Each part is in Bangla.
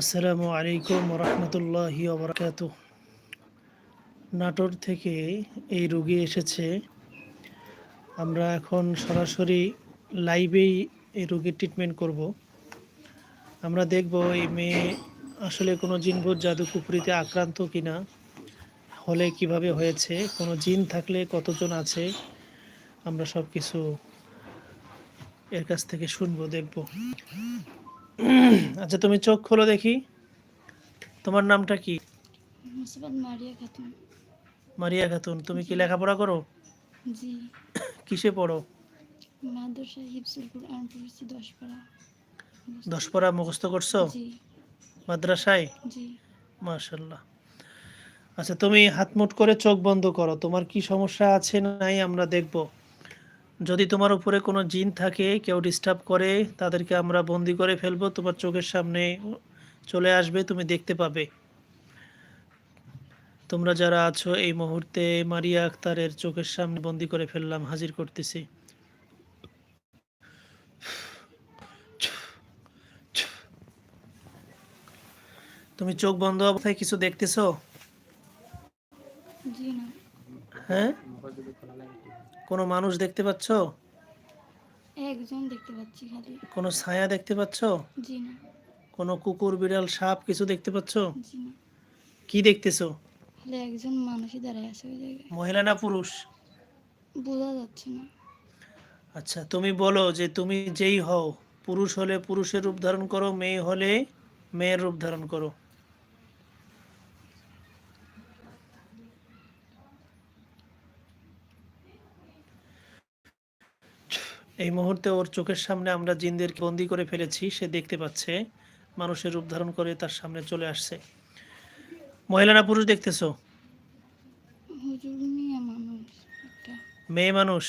আসসালামু আলাইকুম রহমতুল্লাহি ওবরাকাত নাটোর থেকে এই রুগী এসেছে। আমরা এখন সরাসরি লাইভেই এই রুগীর ট্রিটমেন্ট করব। আমরা দেখব এই মেয়ে আসলে কোনো জিনভূত জাদু কুপুরিতে আক্রান্ত কিনা, হলে কীভাবে হয়েছে, কোনো জিন থাকলে কতজন আছে, আমরা সব কিছু এর কাছ থেকে শুনব, দেখব। আচ্ছা তুমি চোখ খোলো দেখি। তোমার নামটা কি? মারিয়া খাতুন। মারিয়া খাতুন তুমি কি লেখাপড়া করো? জি। কিসে পড়ো? মাদ্রাসা হিফজুল কুরআন পড়েছি দশ পাড়া দশ পড়া মুখস্থ করছ? জি। মাদ্রাসায়? জি। মাশাল্লাহ আচ্ছা তুমি হাত মুট করে চোখ বন্ধ করো তোমার কি সমস্যা আছে নাই আমরা দেখব। যদি তোমার উপরে কোনো জিন থাকে কেউ ডিস্টার্ব করে তাদেরকে আমরা বন্দি করে ফেলব তোমার চোখের সামনে চলে আসবে তুমি দেখতে পাবে। তোমরা যারা আছো এই মুহূর্তে মারিয়া আক্তারের চোখের সামনে বন্দি করে ফেললাম হাজির করতেছি। তুমি চোখ বন্ধ অবস্থায় কিছু দেখতেছো? হ্যাঁ? কোনো মানুষ দেখতে পাচ্ছ? একজন দেখতে পাচ্ছি খালি। কোনো ছায়া দেখতে পাচ্ছ? জি না। কোনো কুকুর বিড়াল সাপ কিছু দেখতে পাচ্ছ? জি না। কি দেখতেছো? খালি একজন মানুষই দাঁড়ায় আছে ওই জায়গায়। মহিলা না পুরুষ? বোঝা যাচ্ছে না। আচ্ছা তুমি বলো যে তুমি যেই হও পুরুষ হলে পুরুষের রূপ ধারণ করো মেয়ে হলে মেয়ের রূপ ধারণ করো। এই মুহূর্তে ওর চোখের সামনে আমরা জিনদের বন্দি করে ফেলেছি সে দেখতে পাচ্ছে মানুষের রূপ ধারণ করে তার সামনে চলে আসছে। মহিলা না পুরুষ দেখতেছো? মিয়া মানুষ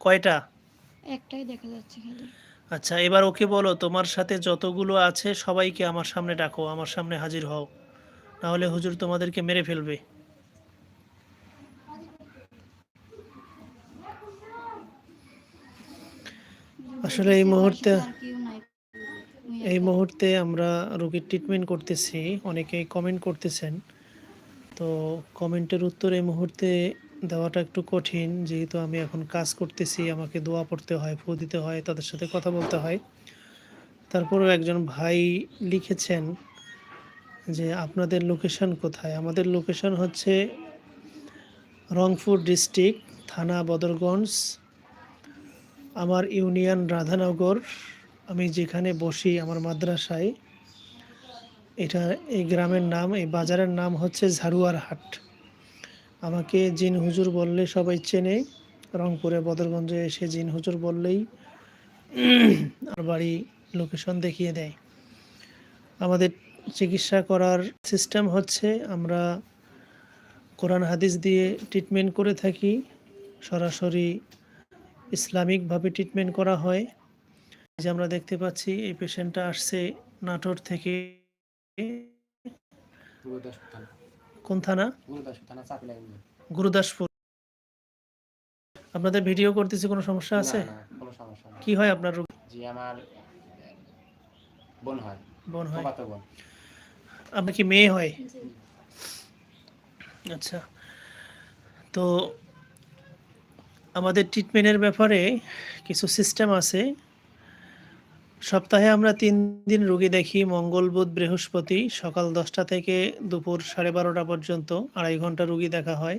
কয়টা? একটাই দেখা যাচ্ছে আচ্ছা এবার ওকে বলো তোমার সাথে যতগুলো আছে সবাইকে আমার সামনে ডাকো আমার সামনে হাজির হও। নাহলে হুজুর তোমাদেরকে মেরে ফেলবে। আসলে এই মুহূর্তে এই মুহূর্তে আমরা রোগীর ট্রিটমেন্ট করতেছি। অনেকেই কমেন্ট করতেছেন। তো কমেন্টের উত্তর এই মুহূর্তে দেওয়াটা একটু কঠিন। যেহেতু আমি এখন কাজ করতেছি, আমাকে দোয়া পড়তে হয় ফু দিতে হয়, তাদের সাথে কথা বলতে হয়। তারপরেও একজন ভাই লিখেছেন যে, আপনাদের লোকেশন কোথায়? আমাদের লোকেশন হচ্ছে রংপুর ডিস্ট্রিক্ট থানা বদরগঞ্জ আমার ইউনিয়ন রাধানগর, আমি যেখানে বসি আমার মাদ্রাসায়, এটা এই গ্রামের নাম, এই বাজারের নাম হচ্ছে ঝাড়ুয়ার হাট। আমাকে জিন হুজুর বললে সবাই চেনে, রংপুরে, বদরগঞ্জে এসে জিন হুজুর বললেই আর বাড়ি লোকেশন দেখিয়ে দেয়। আমাদের চিকিৎসা করার সিস্টেম হচ্ছে, আমরা কোরআন হাদিস দিয়ে ট্রিটমেন্ট করে থাকি, সরাসরি ইসলামিকভাবে ট্রিটমেন্ট করা হয়। যে আমরা দেখতে পাচ্ছি এই পেশেন্টটা আসছে নাটোর থেকে। কোন থানা? গুরুদাসপুর আপনাদের ভিডিও করতেছি কোনো সমস্যা আছে? কি হয় আপনার রোগী? জি আমার বোন হয়। বোন হয়। আপনার কি মেয়ে হয়? আচ্ছা। তো আমাদের ট্রিটমেন্টের ব্যাপারে কিছু সিস্টেম আছে। সপ্তাহে আমরা তিন দিন রুগী দেখি, মঙ্গল, বুধ, বৃহস্পতি, সকাল দশটা থেকে দুপুর সাড়ে বারোটা পর্যন্ত আড়াই ঘণ্টা রুগী দেখা হয়।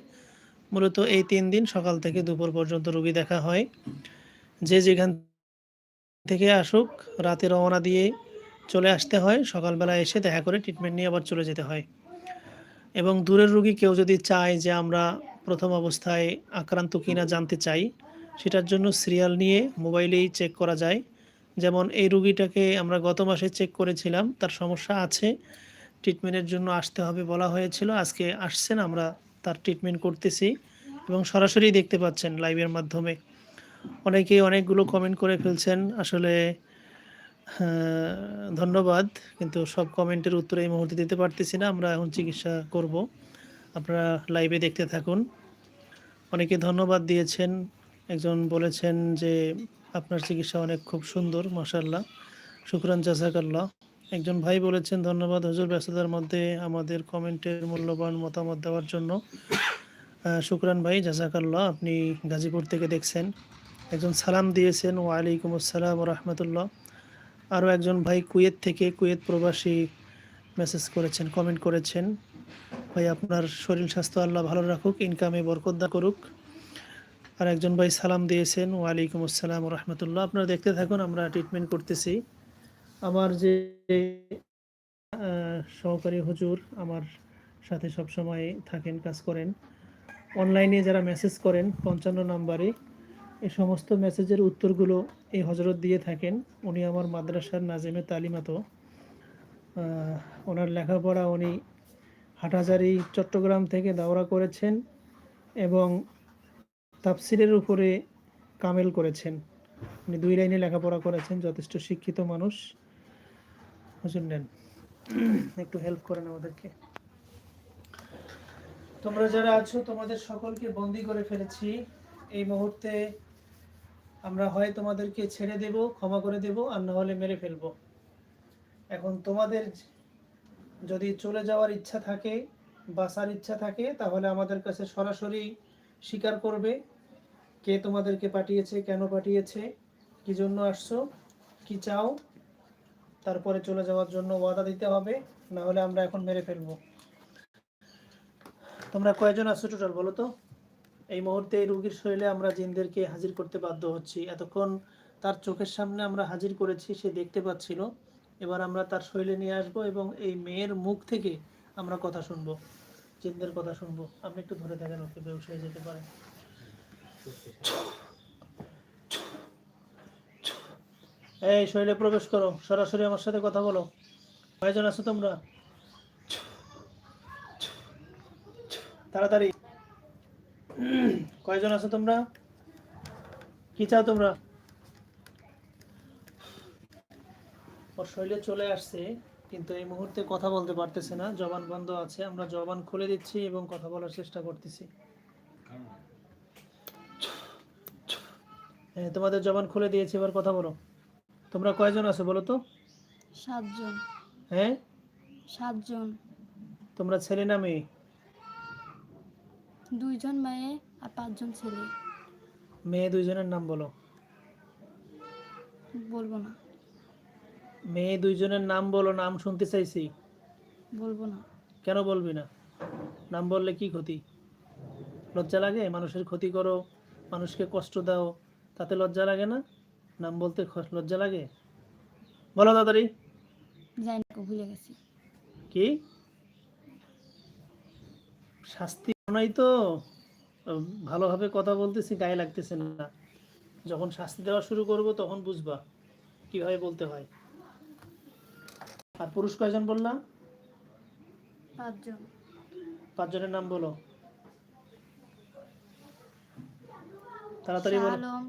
মূলত এই তিন দিন সকাল থেকে দুপুর পর্যন্ত রুগী দেখা হয়। যে যেখান থেকে আসুক, রাতে রওনা দিয়ে চলে আসতে হয়, সকালবেলা এসে দেখা করে ট্রিটমেন্ট নিয়ে আবার চলে যেতে হয়। এবং দূরের রুগী কেউ যদি চায় যে আমরা প্রথম অবস্থায় আক্রান্ত কিনা জানতে চাই। সেটার জন্য সিরিয়াল নিয়ে মোবাইলেই চেক করা যায়। যেমন এই রুগীটাকে আমরা গত মাসে চেক করেছিলাম, তার সমস্যা আছে। ট্রিটমেন্টের জন্য আসতে হবে বলা হয়েছিল, আজকে আসছেন, আমরা তার ট্রিটমেন্ট করতেছি এবং সরাসরি দেখতে পাচ্ছেন লাইভের মাধ্যমে। অনেকেই অনেকগুলো কমেন্ট করে ফেলছেন, আসলে ধন্যবাদ, কিন্তু সব কমেন্টের উত্তর এই মুহূর্তে দিতে পারতেছি না, আমরা এখন চিকিৎসা করব। আপনারা লাইভে দেখতে থাকুন। অনেকে ধন্যবাদ দিয়েছেন। একজন বলেছেন যে, আপনার চিকিৎসা অনেক খুব সুন্দর মাসাল্লাহ শুক্রান, জাজাকাল্লাহ। একজন ভাই বলেছেন, ধন্যবাদ হুজুর ব্যস্ততার মধ্যে আমাদের কমেন্টের মূল্যবান মতামত দেওয়ার জন্য। শুক্রান ভাই, জাজাকাল্লাহ, আপনি গাজীপুর থেকে দেখছেন। একজন সালাম দিয়েছেন, ওয়ালাইকুম আসসালাম রহমতুল্লাহ। আরও একজন ভাই কুয়েত থেকে, কুয়েত প্রবাসী মেসেজ করেছেন, কমেন্ট করেছেন। ভাই, আপনার শরীর স্বাস্থ্য আল্লাহ ভালো রাখুক ইনকামে বরকদ্দা করুক। আর একজন ভাই সালাম দিয়েছেন, ওয়ালাইকুম আসসালাম রহমতুল্লাহ আপনারা দেখতে থাকুন, আমরা ট্রিটমেন্ট করতেছি। আমার যে সহকারী হুজুর, আমার সাথে সব সময় থাকেন, কাজ করেন। অনলাইনে যারা মেসেজ করেন, পঞ্চান্ন নাম্বারে এই সমস্ত মেসেজের উত্তরগুলো এই হজরত দিয়ে থাকেন। উনি আমার মাদ্রাসার নাজিমে তালিমাত। ওনার লেখাপড়া উনি হাটহাজারি চট্টগ্রাম থেকে দাওরা করেছেন এবং তাফসিরের উপরে কামেল করেছেন। উনি দুই লাইনে লেখাপড়া করেছেন, যথেষ্ট শিক্ষিত মানুষ। হুজুর নেন। একটু হেল্প করেন আমাদেরকে। তোমরা যারা আছো, তোমাদের সকলকে বন্দি করে ফেলেছি। এই মুহূর্তে আমরা হয় তোমাদেরকে ছেড়ে দেব, ক্ষমা করে দেব, আর না হলে মেরে ফেলব। এখন তোমাদের যদি চলে যাওয়ার ইচ্ছা থাকে, বাঁচার ইচ্ছা থাকে, তাহলে আমাদের কাছে সরাসরি স্বীকার করবে, কে তোমাদেরকে পাঠিয়েছে, কেন পাঠিয়েছে, কি জন্য আসছো, কি চাও, তারপরে চলে যাওয়ার জন্য ওয়াদা দিতে হবে না হলে আমরা এখন মেরে ফেলব। তোমরা কয়জন আছো টোটাল বলো তো? এই মুহূর্তে এই রোগীর শরীরে আমরা জিনদেরকে হাজির করতে বাধ্য হচ্ছি। এতক্ষণ তার চোখের সামনে আমরা হাজির করেছি, সে দেখতে পাচ্ছিল। এবার আমরা তার শরীরে নিয়ে আসব এবং এই মেয়ের মুখ থেকে আমরা কথা শুনব, জিনদের কথা শুনব। আপনি একটু ধরে থাকেন ওকে হয়ে যেতে পারে। এই শরীরে প্রবেশ করো, সরাসরি আমার সাথে কথা বলো। কয়জন আছো তোমরা? তাড়াতাড়ি। কয়জন আছো তোমরা? কি চাও তোমরা? ওর শরীরে চলে আসছে কিন্তু এই মুহূর্তে কথা বলতে পারতেছে না। জবান বন্ধ আছে আমরা জবান খুলে দিচ্ছি এবং কথা বলার চেষ্টা করতেছি। তোমাদের জবান খুলে দিয়েছি এবার কথা বলো। তোমরা কয়জন আছো বলো তো? সাতজন। হ্যাঁ? সাতজন। তোমরা ছেলে না মেয়ে? দুইজন মেয়ে আর পাঁচজন ছেলে। মেয়ে দুইজনের নাম বলো। বলব না। মেয়ে দুইজনের নাম বলো নাম শুনতে চাইছি। বলব না। কেন বলবি না? নাম বললে কি ক্ষতি? লজ্জা লাগে? মানুষের ক্ষতি করো মানুষকে কষ্ট দাও তাতে লজ্জা লাগে না? নাম বলতে লজ্জা লাগে? বলো তাড়াতাড়ি। যাই না ভুলে গেছি। কি? শাস্তি নাই তো। ভালোভাবে কথা বলতেছি গায়ে লাগতেছে না। যখন শাস্তি দেওয়া শুরু করব তখন বুঝবা। কীভাবে বলতে হয়? আর পুরুষ কয়জন বললাম? পাঁচজন। পাঁচজনের নাম বলো। তাড়াতাড়ি বলো। আলম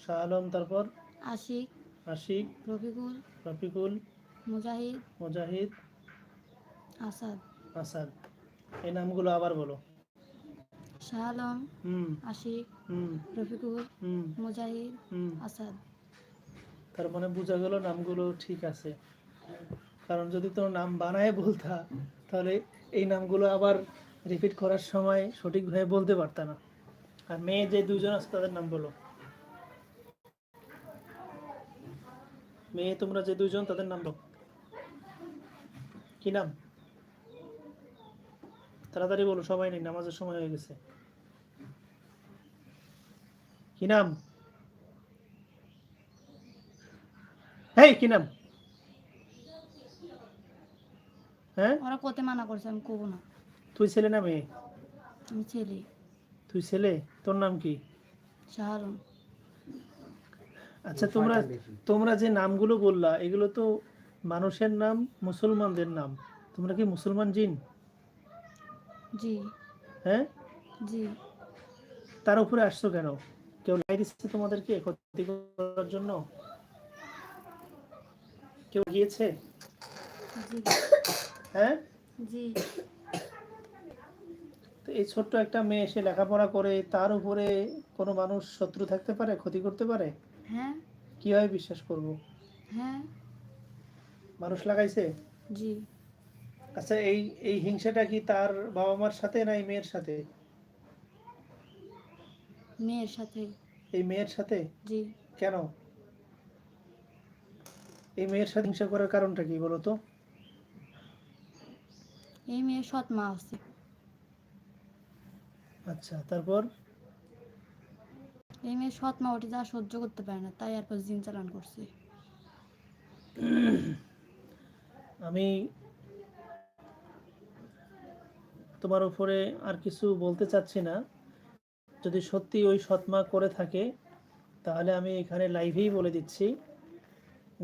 শাহ আলম তারপর? আশিক। আশিক। রফিকুল। রফিকুল। মুজাহিদ। মুজাহিদ। আসাদ। আসাদ। এই নামগুলো আবার বলো। শাহ আলম হুম। আশিক। হুম। রফিকুল। হুম। মুজাহিদ। হুম। আসাদ। তার মানে বোঝা গেল নামগুলো ঠিক আছে। কারণ যদি তোমার নাম বানায় বলতা, তাহলে এই নামগুলো আবার রিপিট করার সময় সঠিকভাবে বলতে পারতা না। আর মেয়ে যে দুজন আছে, তাদের নাম বলো। মেয়ে তোমরা যে দুজন তাদের নাম বলো। কি নাম? তাড়াতাড়ি বলো, সবাই নেই, নামাজের সময় হয়ে গেছে। কি নাম? হেই, কি নাম? হ্যাঁ? ওরা কতে মানা করছে আমি কবো না। তুই ছেলে না মেয়ে? আমি ছেলে। তুই ছেলে? তোর নাম কি? শাহ আলম আচ্ছা তোমরা তোমরা যে নামগুলো বললা এগুলো তো মানুষের নাম মুসলমানদের নাম। তোমরা কি মুসলমান জিন? জি। হ্যাঁ? জি। তার উপরে আসছো কেন? কেউ লাই দিচ্ছে তোমাদেরকে ক্ষতি করার জন্য? কেউ গিয়েছে? জি। হ্যাঁ? জি। তো এই ছোট্ট একটা মেয়ে এসে লেখাপড়া করে তার উপরে কোনো মানুষ শত্রু থাকতে পারে ক্ষতি করতে পারে? হ্যাঁ। কীভাবে বিশ্বাস করব? হ্যাঁ। মানুষ লাগাইছে? জি। আচ্ছা এই এই হিংসাটা কি তার বাবা মার সাথে না এই মেয়ের সাথে? মেয়ের সাথে। এই মেয়ের সাথে? জি। কেন? এই মেয়ের সাথে হিংসা করার কারণটা কি বলো তো? এই মেয়ের সৎ মা আছে। আচ্ছা তারপর? এই মেয়ের সৎ মা ওটি যা সহ্য করতে পারে না তাই এরপর জিন চালান করছে। আমি তোমার উপরে আর কিছু বলতে চাচ্ছি না। যদি সত্যি ওই সৎমা করে থাকে তাহলে আমি এখানে লাইভেই বলে দিচ্ছি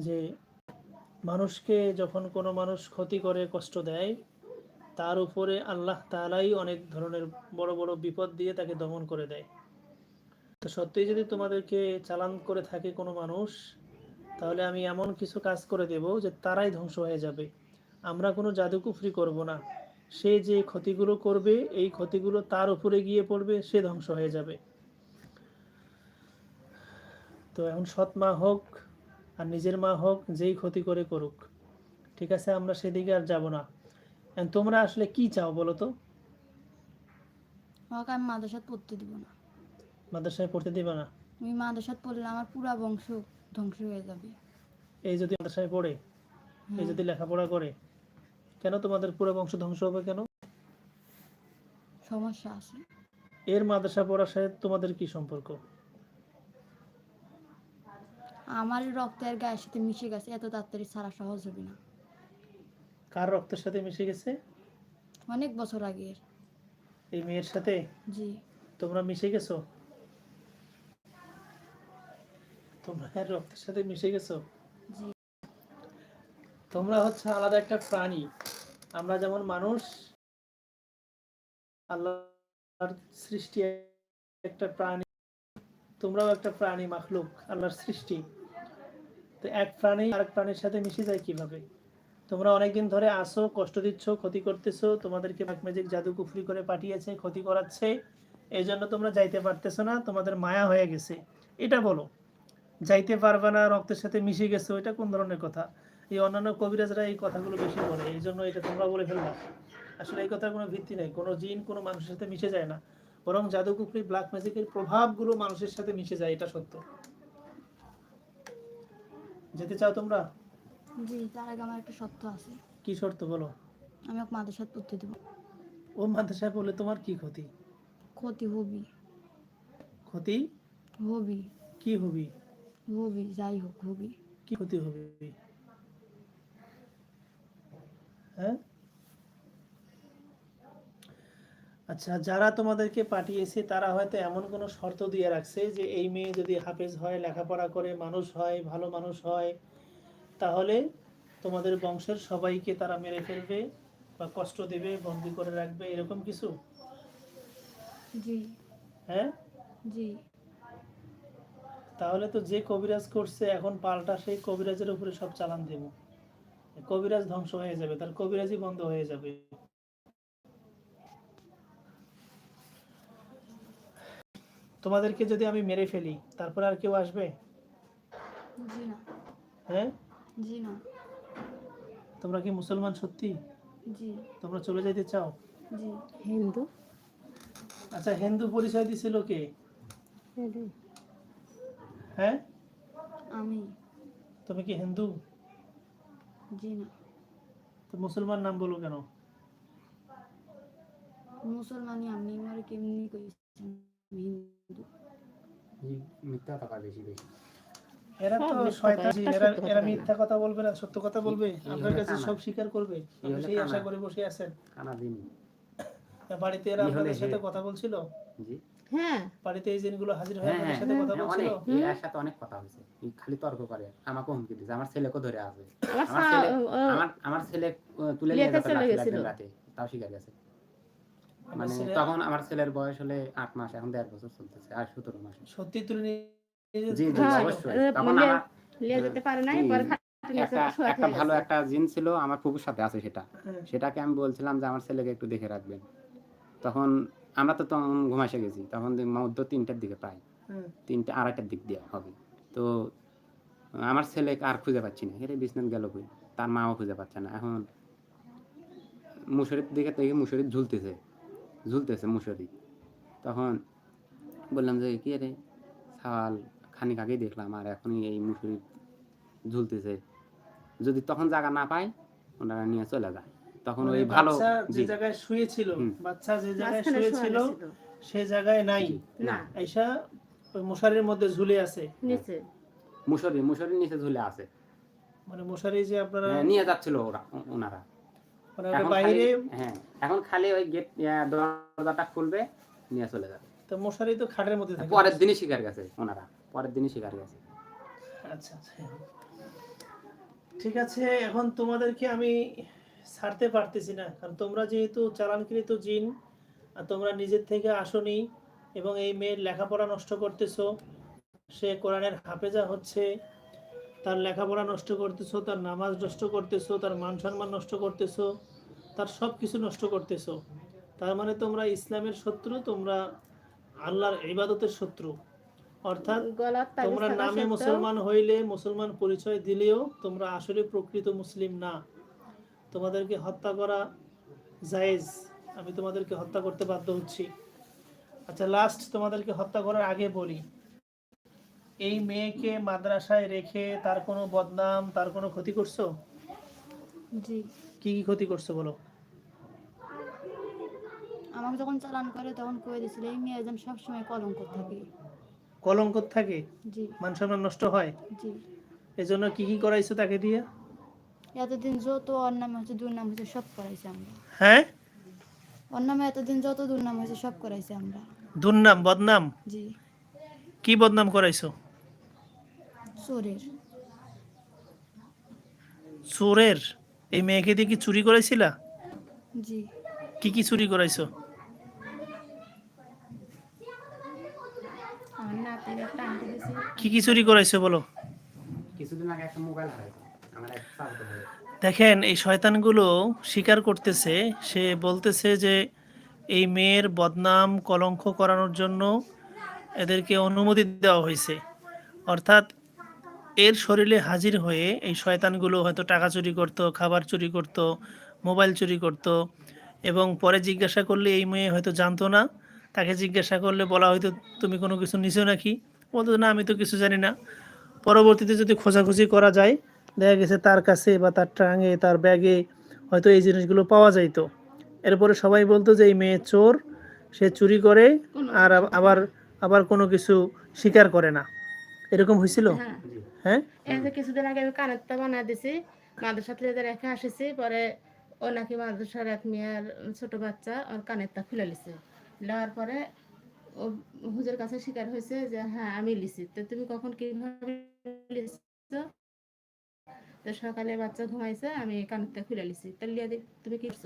যে মানুষকে যখন কোনো মানুষ ক্ষতি করে কষ্ট দেয় তার উপরে আল্লাহ তাআলাই অনেক ধরনের বড় বড় বিপদ দিয়ে তাকে দমন করে দেয়। তো সত্যিই যদি তোমাদেরকে চালান করে থাকে কোনো মানুষ, তাহলে আমি এমন কিছু কাজ করে দেব যে তারাই ধ্বংস হয়ে যাবে। আমরা কোনো জাদুকুফরি করব না। সে যে ক্ষতিগুলো করবে, এই ক্ষতিগুলো তার উপরে গিয়ে পড়বে, সে ধ্বংস হয়ে যাবে। তো এখন সৎ মা হোক আর নিজের মা হোক, যেই ক্ষতি করে করুক, ঠিক আছে? আমরা সেদিকে আর যাব না। তোমরা আসলে কি চাও বলো তো? আমাকে আমি মাদ্রাসাত পড়তে দিব না। মাদ্রাসায় পড়তে দিবা না? আমি মাদ্রাসাত পড়লে আমার পুরা বংশ ধ্বংস হয়ে যাবে। এই যদি মাদ্রাসায় পড়ে এই যদি লেখাপড়া করে কেন তোমাদের পুরো বংশ ধ্বংস হবে কেন? সমস্যা আছে। এর মাদ্রাসা পড়ার সাথে তোমাদের কি সম্পর্ক? আমার রক্তের গায়ের সাথে মিশে গেছে এত তাড়াতাড়ি ছাড়া সহজ হবে না। কার রক্তের সাথে মিশে গেছে? অনেক বছর আগের। এই মেয়ের সাথে? জি। তোমরা মিশে গেছো? তোমরা এর রক্তের সাথে মিশে গেছো? জি। তোমরা হচ্ছে আলাদা একটা প্রাণী। আমরা যেমন মানুষ আল্লাহর সৃষ্টি একটা প্রাণী তোমরাও একটা প্রাণী মাখলুক আল্লাহর সৃষ্টি। তো এক প্রাণী আরেক প্রাণীর সাথে মিশে যায় কীভাবে? তোমরা অনেকদিন ধরে আসো, কষ্ট দিচ্ছ, ক্ষতি করতেছো, তোমাদেরকে ম্যাজিক জাদু কুফরি করে পাঠিয়েছে, ক্ষতি করাচ্ছে এই জন্য তোমরা যাইতে পারতেছো না, তোমাদের মায়া হয়ে গেছে। এটা বলো, যাইতে পারবে না, রক্তের সাথে মিশে গেছো এটা কোন ধরনের কথা? এই অন্যান্য কবিরাজরা এই কথাগুলো বেশি বলে এই জন্য এটা তোমরা বলে ফেলবা। আসলে এই কথার কোনো ভিত্তি নেই, কোনো জিন কোনো মানুষের সাথে মিশে যায় না, বরং জাদুকুফরি ব্ল্যাক ম্যাজিকের প্রভাবগুলো মানুষের সাথে মিশে যায়, এটা সত্য। যেতে চাও তোমরা? জি তার আগে আমার একটা সত্য আছে। কি শর্ত বলো? আমি ওকে মাদ্রাসাত পড়তে দেব। ও মাদ্রাসায় পড়লে তোমার কি ক্ষতি? ক্ষতি হবি। ক্ষতি? হবি। কি হবি? হবি যাই হোক হবি। কি ক্ষতি হবে? হ্যাঁ? আচ্ছা যারা তোমাদেরকে পাঠিয়েছে তারা হয়তো এমন কোনো শর্ত দিয়ে রাখছে যে এই মেয়ে যদি হাফেজ হয় লেখাপড়া করে মানুষ হয় ভালো মানুষ হয় তাহলে তোমাদের বংশের সবাইকে তারা মেরে ফেলবে বা কষ্ট দেবে বন্দি করে রাখবে এরকম কিছু? জি। হ্যাঁ? জি। তাহলে তো যে কবিরাজ করছে এখন পাল্টা সেই কবিরাজের উপরে সব চালান দেব। কবিরাজ ধ্বংস হয়ে যাবে তার কবিরাজই বন্ধ হয়ে যাবে। তোমাদেরকে যদি আমি মেরে ফেলি তারপর আর কেউ আসবে? হ্যাঁ? জি না। তোমরা কি মুসলমান সত্যি? জি। তোমরা চলে যেতে চাও? জি। হিন্দু। আচ্ছা হিন্দু পরিচয় দিছিল কে? হ্যাঁ? আমি। তুমি কি হিন্দু? জি না। তো মুসলমান নাম বলো কেন? মুসলমানই আমি আমার কেমনি কইছেন হিন্দু। মিথ্যা কথা বেশি বেশি। এরা তো শয়তান এরা এরা মিথ্যা কথা বলবে না সত্য কথা বলবে। আপনার কাছে সব স্বীকার করবে। সেই আশা করে বসে আছেন। বাড়িতে এরা আপনাদের সাথে কথা বলছিল? জি। হ্যাঁ। বাড়িতে এই জিনগুলো হাজির হয়ে হ্যাঁ আপনাদের হ্যাঁ। সাথে কথা হ্যাঁ, বলছিল? এর সাথে অনেক কথা হয়েছে। খালি তর্ক করে। আমাকে হুমকি দিচ্ছে আমার ছেলেকে ধরে আছে। আমার আমার ছেলে আমার আমার ছেলে তুলে নিয়ে রাতে। তাও শিকার গেছে। মানে তখন আমার ছেলের বয়স হলে আট মাস এখন দেড় বছর চলতেছে আর সতেরো মাস। সত্যি তুলে নিয়ে একটা ভালো একটা জিন ছিল আমার ফুকুর সাথে আছে সেটা। হ্যাঁ, সেটাকে আমি বলছিলাম যে আমার ছেলেকে একটু দেখে রাখবেন। তখন আমরা তো তখন ঘুমাইসে গেছি তখন মধ্য তিনটার দিকে প্রায়। হ্যাঁ। তিনটে আড়াইটার দিক দিয়ে হবে। তো আমার ছেলে আর খুঁজে পাচ্ছি না। বিছনাথ গেল কই? তার মাও খুঁজে পাচ্ছে না। এখন মুসরির দিকে থেকে মুসরি ঝুলতেছে। ঝুলতেছে মুসরি তখন বললাম যে কি রে? সাওয়াল খানিক আগেই দেখলাম আর এখনই এই মুসরি ঝুলতেছে। যদি তখন জায়গা না পায় ওনারা নিয়ে চলে যায়। তখন ওই মানে ভালো যে জায়গায় শুয়েছিল বাচ্চা যে জায়গায় শুয়েছিল সে জায়গায় নাই। না। আইসা ওই মশারির মধ্যে ঝুলে আছে। নিচে। মুসরি মুসরির নিচে ঝুলে আছে। মানে মশারি যে আপনারা হ্যাঁ, নিয়ে যাচ্ছিল ওরা ওনারা। এখন বাইরে হ্যাঁ এখন খালি ওই গেট দরজাটা খুলবে নিয়ে চলে যাবে। তো মশারি তো খাটের মধ্যে থাকে। পরের দিনই শিকার গেছে ওনারা। পরের দিনই শিকার গেছে। আচ্ছা আচ্ছা। ঠিক আছে, এখন তোমাদেরকে আমি ছাড়তে পারতেছি না, কারণ তোমরা যেহেতু চালানকৃত জিন, আর তোমরা নিজের থেকে আসনি এবং এই মেয়ের লেখাপড়া নষ্ট করতেছো, সে কোরআনের হাফেজা হচ্ছে, তার লেখাপড়া নষ্ট করতেছো, তার নামাজ নষ্ট করতেছো, তার মান সম্মান নষ্ট করতেছো, তার সব কিছু নষ্ট করতেছো। তার মানে তোমরা ইসলামের শত্রু, তোমরা আল্লাহর ইবাদতের শত্রু। অর্থাৎ তোমরা নামে মুসলমান হইলে মুসলমান পরিচয় দিলেও তোমরা আসলে প্রকৃত মুসলিম না। তোমাদেরকে হত্যা করা জায়েজ। আমি তোমাদেরকে হত্যা করতে বাধ্য হচ্ছি। আচ্ছা লাস্ট তোমাদেরকে হত্যা করার আগে বলি এই মেয়েকে মাদ্রাসায় রেখে তার কোনো বদনাম তার কোনো ক্ষতি করছ? জি। কি কি ক্ষতি করছ বলো? আমাকে যখন চালান করে তখন কয়ে দিছিল এই মেয়ে যেন সবসময় কলঙ্ক থাকে। কলঙ্ক থাকে মান সম্মান নষ্ট হয়। জি। এজন্য কি কি করাইছো তাকে দিয়ে? এতদিন যত ওর নাম হয়েছে দুর্নাম হয়েছে সব করাইছি আমরা। হ্যাঁ? ওর নামে এতদিন যত দুর্নাম হয়েছে সব করাইছি আমরা। দুর্নাম বদনাম? জি। কি বদনাম করাইছো? চোরের। চোরের? এই মেয়েকে দিয়ে কি চুরি করাইছিলা? জি। কি কি চুরি করাইছো আমার নাতির একটা আংটি দিছি কি কি চুরি করাইছো বলো? কিছুদিন আগে একটা মোবাইল হারাইছে আমার এক দেখেন এই শয়তানগুলো স্বীকার করতেছে সে বলতেছে যে এই মেয়ের বদনাম কলঙ্ক করানোর জন্য এদেরকে অনুমতি দেওয়া হয়েছে। অর্থাৎ এর শরীরে হাজির হয়ে এই শয়তানগুলো হয়তো টাকা চুরি করত খাবার চুরি করত মোবাইল চুরি করত এবং পরে জিজ্ঞাসা করলে এই মেয়ে হয়তো জানতো না। তাকে জিজ্ঞাসা করলে বলা হয়তো তুমি কোনো কিছু নিছো নাকি? বলতো না আমি তো কিছু জানি না। পরবর্তীতে যদি খোঁজাখুঁজি করা যায় দেখা গেছে তার কাছে বা তার ট্রাঙে তার ব্যাগে হয়তো এই জিনিসগুলো পাওয়া যাইতো। এরপরে সবাই বলতো যে এই মেয়ে চোর সে চুরি করে আর আবার আবার কোনো কিছু স্বীকার করে না। এরকম হয়েছিল হ্যাঁ। হ্যাঁ? কিছুদিন আগে আমি কানেরটা বানা দিছি মাদ্রাসাতে যে রেখে আসিছি পরে ও নাকি মাদ্রাসার এক মেয়ের ছোট বাচ্চা ওর কানেরটা খুলে লিছে নেওয়ার পরে ও হুজুর কাছে স্বীকার হয়েছে যে হ্যাঁ আমি লিছি। তো তুমি কখন কীভাবে লিছো? তো সকালে বাচ্চা ঘুমাইছে আমি কানেরটা খুলে লিছি। তো লিয়া দেখ তুমি কি করছ?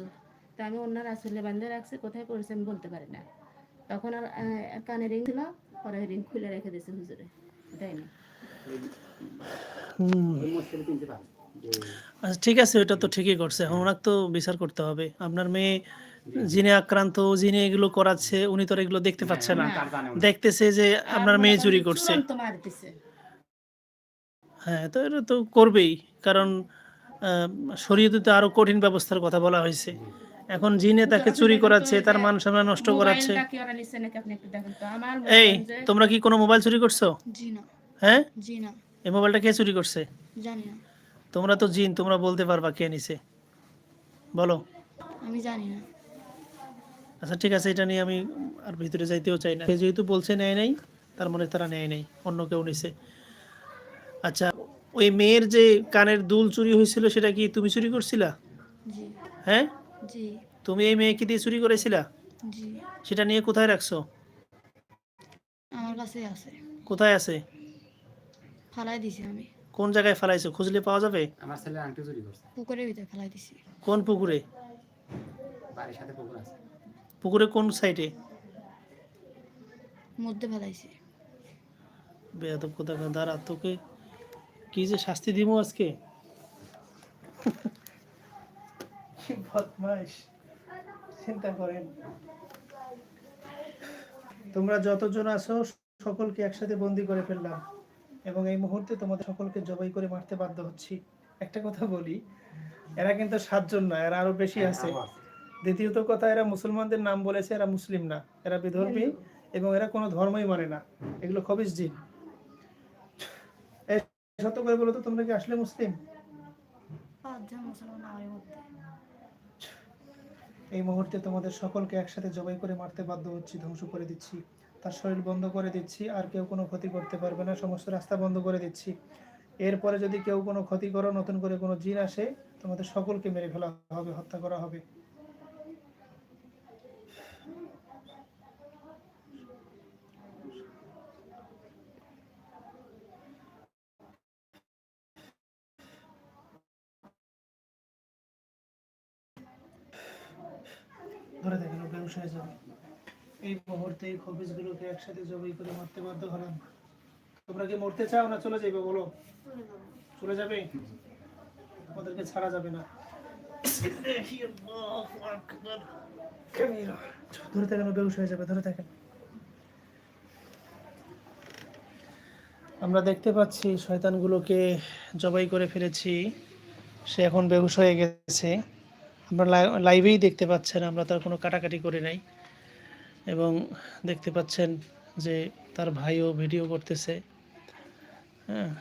তা আমি অন্য আসলে বান্ধে রাখছি কোথায় পড়েছে আমি বলতে পারি না। তখন আর কানে রিং ছিল পরে রিং খুলে রেখে দিয়েছে হুজুরে। দেয়নি পারে যে আচ্ছা ঠিক আছে ওটা তো ঠিকই করছে। এখন ওনাকে তো বিচার করতে হবে। আপনার মেয়ে যিনি আক্রান্ত যিনি এগুলো করাচ্ছে উনি তো এগুলো দেখতে পাচ্ছে না। উনি। দেখতেছে যে আপনার মেয়ে চুরি করছে। মার দিছে হ্যাঁ তো এটা তো করবেই কারণ শরীয়তে তো আরও কঠিন ব্যবস্থার কথা বলা হয়েছে। এখন জিনে তাকে চুরি করাচ্ছে তার মান সম্মান নষ্ট করাচ্ছে। এই তোমরা কি কোনো মোবাইল চুরি করছ? জি না। হ্যাঁ? জি না। এই মোবাইলটা কে চুরি করছে? জানি না। তোমরা তো জিন তোমরা বলতে পারবা কে নিছে। বলো। আমি জানি না। আচ্ছা ঠিক আছে এটা নিয়ে আমি আর ভিতরে যাইতেও চাই না। যেহেতু বলছে নেয় নাই তার মানে তারা নেয় নাই অন্য কেউ নিছে। আচ্ছা ওই মেয়ের যে কানের দুল চুরি হয়েছিল সেটা কি তুমি চুরি করছিলা? হ্যাঁ? তুমি এই মেয়েকে দিয়ে চুরি করেছিলা? সেটা নিয়ে কোথায় রাখছো? আমার কাছেই আছে। কোথায় আছে? ফালাই দিছি আমি। কোন জায়গায় ফেলাইছো? খুঁজলে পাওয়া যাবে? আমার ছেলে আংটি চুরি করছে। পুকুরের ভিতরে ফেলাই দিছি। কোন পুকুরে? বাড়ির সাথে পুকুর আছে। পুকুরে কোন সাইডে? মধ্যে ফেলাইছি। বেয়াদব কোথা দাঁড়া তোকে কি যে শাস্তি দিমু আজকে? কি চিন্তা করেন। তোমরা যতজন আছো সকলকে একসাথে বন্দি করে ফেললাম। এবং এই মুহূর্তে তোমাদের সকলকে জবাই করে মারতে বাধ্য হচ্ছি। একটা কথা বলি এরা কিন্তু সাতজন না এরা আরও বেশি আছে। দ্বিতীয়ত কথা এরা মুসলমানদের নাম বলেছে এরা মুসলিম না। এরা বিধর্মী এবং এরা কোনো ধর্মই মানে না। এগুলো খবিস জিন। সত্য করে বলো তো তোমরা কি আসলে মুসলিম? এই মুহূর্তে তোমাদের সকলকে একসাথে জবাই করে মারতে বাধ্য হচ্ছি ধ্বংস করে দিচ্ছি। তার শরীর বন্ধ করে দিচ্ছি আর কেউ কোনো ক্ষতি করতে পারবে না সমস্ত রাস্তা বন্ধ করে দিচ্ছি। এরপরে যদি কেউ কোনো ক্ষতি করো নতুন করে কোনো জিন আসে তোমাদের সকলকে মেরে ফেলা হবে হত্যা করা হবে। ধরে দেখেন বেউস হয়ে যাবে এই মুহূর্তে এই খবিজগুলোকে একসাথে জবাই করে মারতে বাধ্য হলাম। তোমরা কি মরতে চাও না চলে যাবে বলো? চলে যাবে? ওদেরকে ছাড়া যাবে না। ধরে থাকেন ও হয়ে যাবে ধরে থাকেন আমরা দেখতে পাচ্ছি শয়তানগুলোকে জবাই করে ফেলেছি। সে এখন বেহুশ হয়ে গেছে। লাই- লাইভেই দেখতে পাচ্ছেন, আমরা তার কোনো কাটাকাটি করি নাই। এবং দেখতে পাচ্ছেন যে তার ভাইও ভিডিও করতেছে। হ্যাঁ।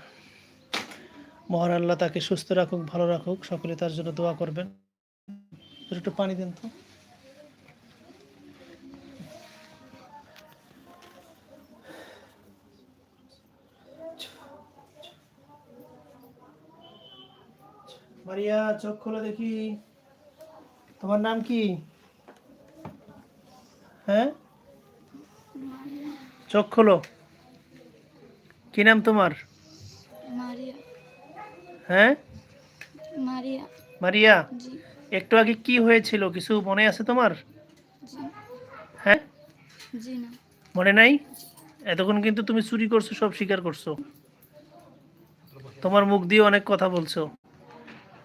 মহান আল্লাহ তাকে সুস্থ রাখুক, ভালো রাখুক, সকলে তার জন্য দোয়া করবেন। একটু পানি দেন তো। মারিয়া, চোখ খোলো দেখি। তোমার নাম কি? হ্যাঁ? চোখ খোলো। কি নাম তোমার? হ্যাঁ? মারিয়া। মারিয়া? একটু আগে কি হয়েছিল? কিছু মনে আছে তোমার? হ্যাঁ? মনে নাই? এতক্ষণ কিন্তু তুমি চুরি করছ সব স্বীকার করছ। তোমার মুখ দিয়ে অনেক কথা বলছো।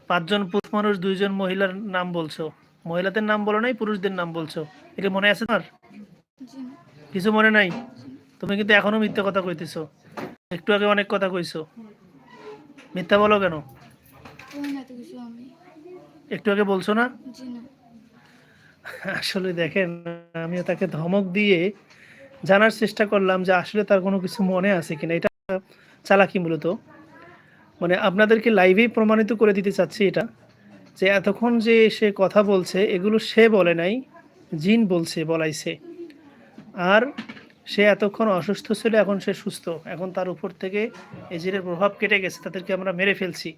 পাঁচজন পুরুষ মানুষ দুইজন মহিলার নাম বলছো। মহিলাদের নাম বলো নাই পুরুষদের নাম বলছো। এটা মনে আছে তোমার? কিছু মনে নাই? তুমি কিন্তু এখনও মিথ্যা কথা কইতেছো। একটু আগে অনেক কথা কইছো। মিথ্যা বলো কেন? একটু আগে বলছো না? আসলে দেখেন আমি তাকে ধমক দিয়ে জানার চেষ্টা করলাম যে আসলে তার কোনো কিছু মনে আছে কিনা। এটা চালাকি মূলত। মানে আপনাদেরকে লাইভেই প্রমাণিত করে দিতে চাচ্ছি এটা। যে এতক্ষণ যে সে কথা বলছে, এগুলো সে বলে নাই, জিন বলছে, বলাইছে। আর সে এতক্ষণ অসুস্থ ছিল, এখন সে সুস্থ। এখন তার উপর থেকে এই জিনের প্রভাব কেটে গেছে, তাদেরকে আমরা মেরে ফেলছি।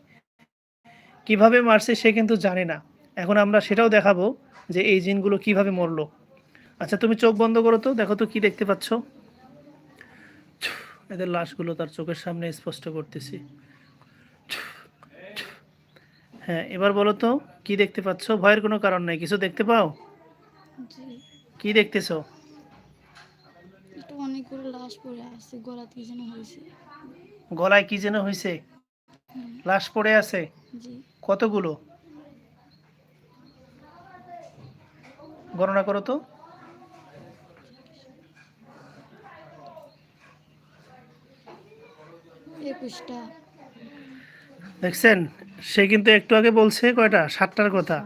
কীভাবে মারছে সে কিন্তু জানে না। এখন আমরা সেটাও দেখাবো যে এই জিনগুলো কীভাবে মরলো। আচ্ছা তুমি চোখ বন্ধ করো তো, দেখো তো কি দেখতে পাচ্ছ। এদের লাশগুলো তার চোখের সামনে স্পষ্ট করতেছি। হ্যাঁ এবার বলো তো কি দেখতে পাচ্ছ? ভয়ের কোনো কারণ নাই কিছু দেখতে পাও? জি। কি দেখতেছো? অনেকগুলো লাশ পড়ে আছে গলাতে কি যেন হয়েছে। গলায় কি যেন হয়েছে? লাশ পড়ে আছে? জি। কতগুলো? গণনা করো তো। একুশটা। দেখছেন? সে কিন্তু একটু আগে বলছে কয়টা? সাতটার কথা।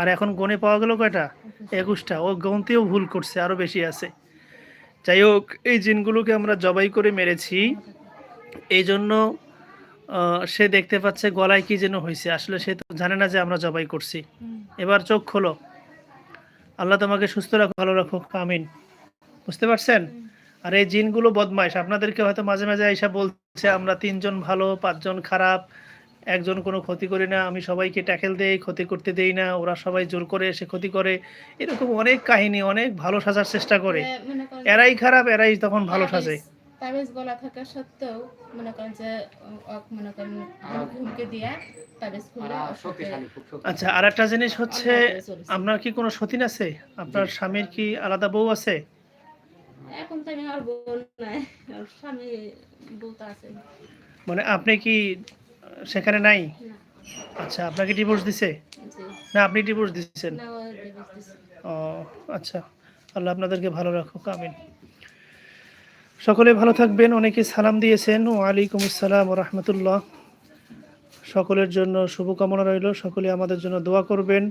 আর এখন গনে পাওয়া গেল কয়টা? একুশটা। ও গনতেও ভুল করছে আরও বেশি আছে। যাই হোক, এই জিনগুলোকে আমরা জবাই করে মেরেছি। এই জন্য সে দেখতে পাচ্ছে গলায় কি যেন হয়েছে আসলে সে তো জানে না যে আমরা জবাই করছি। এবার চোখ খোলো। আল্লাহ তোমাকে সুস্থ রাখো, ভালো রাখো। আমিন। বুঝতে পারছেন? আর এই জিনগুলো বদমাইশ। আপনাদেরকে হয়তো মাঝে মাঝে এসে বলছে, আমরা তিনজন ভালো, পাঁচজন খারাপ। একজন কোনো ক্ষতি করি না আমি সবাইকে ট্যাকেল দেই ক্ষতি করতে দেই না ওরা সবাই জোর করে এসে ক্ষতি করে। এরকম অনেক কাহিনী অনেক ভালো সাজার চেষ্টা করে। যে করেন এরাই খারাপ এরাই তখন ভালো সাজে। তাবিজ- তাবিজ গলা থাকা সত্ত্বেও মনে করেন যে মনে করেন ঘুমকে দিয়া তাবিজ খুলে ওর সাথে শক্তিশালী খুব শক্তিশালী। আচ্ছা আর একটা জিনিস হচ্ছে। আপনার কি কোনো সতীন আছে? আপনার স্বামীর কি আলাদা বউ আছে? এখন তো আমি আর বোন নাই স্বামী বউ তো আছে। মানে আপনি কি সেখানে নাই? আচ্ছা আপনাকে ডিভোর্স দিছে? না আপনি ডিভোর্স দিচ্ছেন ও আচ্ছা। আল্লাহ আপনাদেরকে ভালো রাখুক আমিন। সকলে ভালো থাকবেন অনেকে সালাম দিয়েছেন। ওয়ালাইকুম আসসালাম রহমতুল্লাহ। সকলের জন্য শুভকামনা রইল সকলে আমাদের জন্য দোয়া করবেন।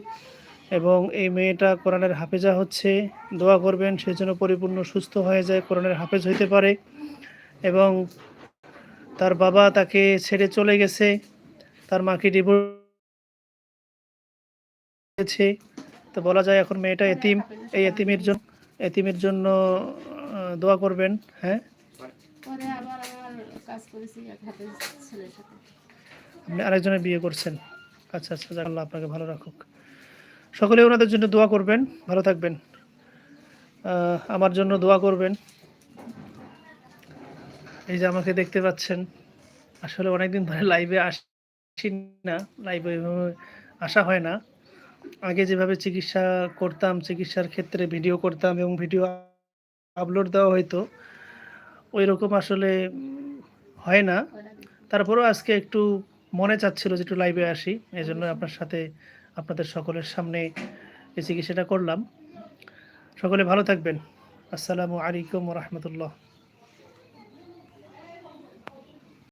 এবং এই মেয়েটা কোরআনের হাফেজা হচ্ছে দোয়া করবেন সে যেন পরিপূর্ণ সুস্থ হয়ে যায় কোরআনের হাফেজ হইতে পারে। এবং তার বাবা তাকে ছেড়ে চলে গেছে তার মাকে ডিভোর্স তো বলা যায় এখন মেয়েটা এতিম এই এতিমের জন্য এতিমের জন্য দোয়া করবেন হ্যাঁ? আপনি আরেকজনের বিয়ে করছেন। আচ্ছা আচ্ছা আল্লাহ আপনাকে ভালো রাখুক। সকলে ওনাদের জন্য দোয়া করবেন ভালো থাকবেন। আমার জন্য দোয়া করবেন। এই যে আমাকে দেখতে পাচ্ছেন, আসলে অনেকদিন ধরে লাইভে আসি না লাইভে আসা হয় না। আগে যেভাবে চিকিৎসা করতাম, চিকিৎসার ক্ষেত্রে ভিডিও করতাম এবং ভিডিও আপলোড দেওয়া হয়তো ওই রকম আসলে হয় না। তারপরেও আজকে একটু মনে চাচ্ছিল যে একটু লাইভে আসি এই জন্য আপনার সাথে আপনাদের সকলের সামনে এই চিকিৎসাটা করলাম। সকলে ভালো থাকবেন। আসসালামু আলাইকুম রহমতুল্লাহ।